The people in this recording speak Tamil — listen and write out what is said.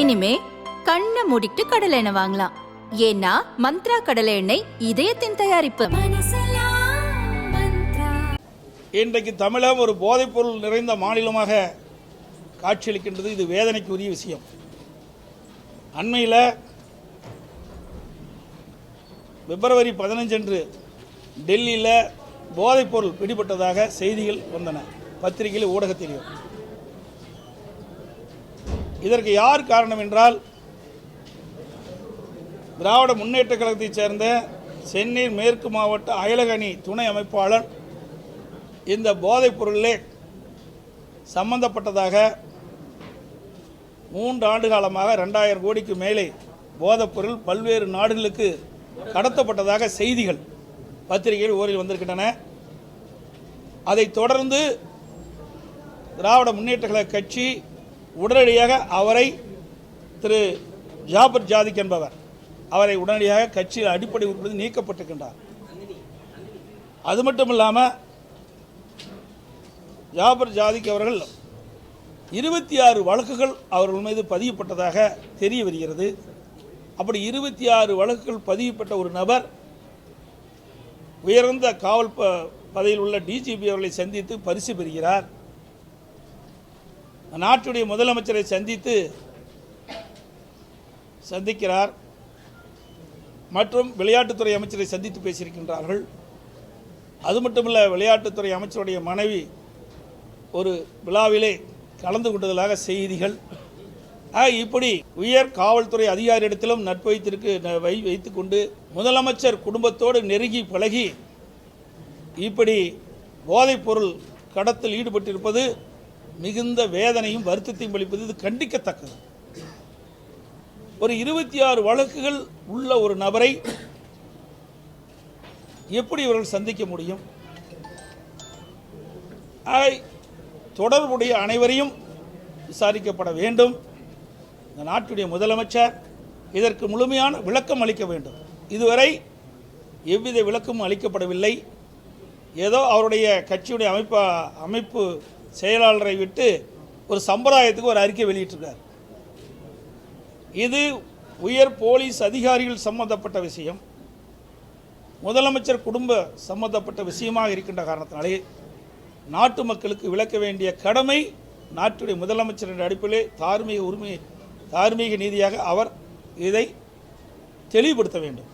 இனிமே கண்ணை மூடிட்டு கடலை எண்ணெய் வாங்கலாம். ஏன்னா மந்த்ரா கடலை எண்ணெய் இதயத்தின் தயாரிப்பு. இன்றைக்கு தமிழகம் ஒரு போதைப்பொருள் நிறைந்த மாநிலமாக காட்சியளிக்கின்றது. இது வேதனைக்குரிய விஷயம். அண்மையில் பிப்ரவரி பதினஞ்சன்று டெல்லியில் போதைப்பொருள் பிடிபட்டதாக செய்திகள் வந்தன. பத்திரிகையில் தெரியும். இதற்கு யார் காரணம் என்றால் திராவிட முன்னேற்ற கழகத்தைச் சேர்ந்த சென்னை மேற்கு மாவட்ட அயலகணி துணை அமைப்பாளர் இந்த போதைப் பொருளிலே சம்பந்தப்பட்டதாக மூன்று ஆண்டு காலமாக ரெண்டாயிரம் கோடிக்கு மேலே போதைப் பொருள் பல்வேறு நாடுகளுக்கு கடத்தப்பட்டதாக செய்திகள் பத்திரிகையில் ஓரில் வந்திருக்கின்றன. அதைத் தொடர்ந்து திராவிட முன்னேற்ற கழக கட்சி உடனடியாக அவரை திரு ஜாபர் ஜாதிக் என்பவர் அவரை உடனடியாக கட்சியில் அடிப்படை உறுப்பினர் நீக்கப்பட்டிருக்கின்றார். அது மட்டும் இல்லாமல் ஜாபர் ஜாதிக் அவர்கள் இருபத்தி ஆறு வழக்குகள் அவர்கள் மீது பதியப்பட்டதாக தெரிய வருகிறது. அப்படி இருபத்தி ஆறு வழக்குகள் பதியப்பட்ட ஒரு நபர் உயர்ந்த காவல் ப பதவியில் உள்ள டிஜிபி அவர்களை சந்தித்து பரிசு பெறுகிறார். நாட்டுடைய முதலமைச்சரை சந்தித்து சந்திக்கிறார் மற்றும் விளையாட்டுத்துறை அமைச்சரை சந்தித்து பேசியிருக்கின்றார்கள். அது மட்டுமல்ல விளையாட்டுத்துறை அமைச்சருடைய மனைவி ஒரு விழாவிலே கலந்து கொண்டதாக செய்திகள். இப்படி உயர் காவல்துறை அதிகாரியிடத்திலும் நட்பு வைத்திருக்கு வை வைத்துக்கொண்டு முதலமைச்சர் குடும்பத்தோடு நெருங்கி பழகி இப்படி போதைப்பொருள் கடத்தில் ஈடுபட்டிருப்பது மிகுந்த வேதனையும் வருத்தத்தையும் அளிப்பது இது கண்டிக்கத்தக்கது. ஒரு இருபத்தி ஆறு வழக்குகள் உள்ள ஒரு நபரை எப்படி இவர்கள் சந்திக்க முடியும்? தொடர்புடைய அனைவரையும் விசாரிக்கப்பட வேண்டும். இந்த நாட்டுடைய முதலமைச்சர் இதற்கு முழுமையான விளக்கம் அளிக்க வேண்டும். இதுவரை எவ்வித விளக்கமும் அளிக்கப்படவில்லை. ஏதோ அவருடைய கட்சியுடைய அமைப்பா அமைப்பு செயலாளரை விட்டு ஒரு சம்பிரதாயத்துக்கு ஒரு அறிக்கை வெளியிட்டிருக்கார். இது உயர் போலீஸ் அதிகாரிகள் சம்பந்தப்பட்ட விஷயம். முதலமைச்சர் குடும்ப சம்பந்தப்பட்ட விஷயமாக இருக்கின்ற காரணத்தினாலே நாட்டு மக்களுக்கு விளக்க வேண்டிய கடமை நாட்டுடைய முதலமைச்சர் என்ற அடிப்பிலே தார்மீக உரிமை தார்மீக நீதியாக அவர் இதை தெளிவுபடுத்த வேண்டும்.